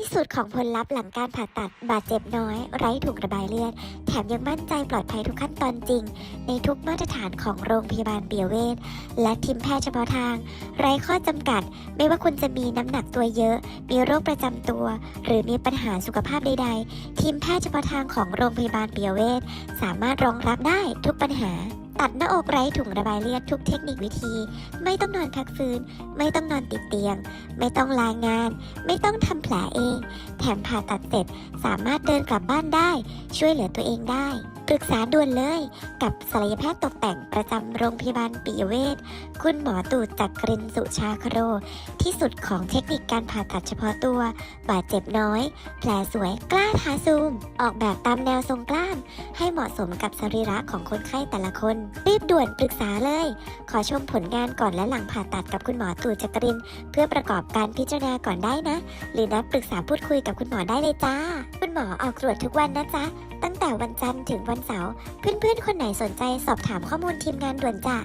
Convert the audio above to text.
ที่สุดของผลลัพธ์หลังการผ่าตัด บาดเจ็บน้อย ไร้ถุงระบายเลือด แถมยังมั่นใจปลอดภัยทุกขั้นตอนจริง ในทุกมาตรฐานของโรงพยาบาลเปียเวชและทีมแพทย์เฉพาะทาง ไร้ข้อจำกัด ไม่ว่าคุณจะมีน้ำหนักตัวเยอะ มีโรคประจำตัว หรือมีปัญหาสุขภาพใด ๆ ทีมแพทย์เฉพาะทางของโรงพยาบาลเปียเวชสามารถรองรับได้ทุกปัญหาตัดหน้าอกไร้ถุงระบายเลือดทุกเทคนิควิธี ไม่ต้องนอนพักฟื้น ไม่ต้องนอนติดเตียง ไม่ต้องลางาน ไม่ต้องทำแผลเอง ถมผ่าตัดเสร็จ สามารถเดินกลับบ้านได้ ช่วยเหลือตัวเองได้ ปรึกษาด่วนเลยกับศัลยแพทย์ตกแต่งประจำโรงพยาบาลปิยเวชคุณหมอตู่จักรินสุชาคโร ที่สุดของเทคนิคการผ่าตัดเฉพาะตัว บาดเจ็บน้อย แผลสวยกล้าทาซูม ออกแบบตามแนวทรงกล้าม ให้เหมาะสมกับสรีระของคนไข้แต่ละคน รีบด่วนปรึกษาเลย ขอชมผลงานก่อนและหลังผ่าตัดกับคุณหมอตู่จักริน เพื่อประกอบการพิจารณาก่อนได้นะ หรือนัดปรึกษาพูดคุยกับคุณหมอได้เลยจ้า คุณหมอออกตรวจทุกวันนะจ๊ะ ตั้งแต่วันจันทร์ถึงวันเสาร์ เพื่อนๆ คนไหนสนใจสอบถามข้อมูลทีมงานด่วนจ้ะ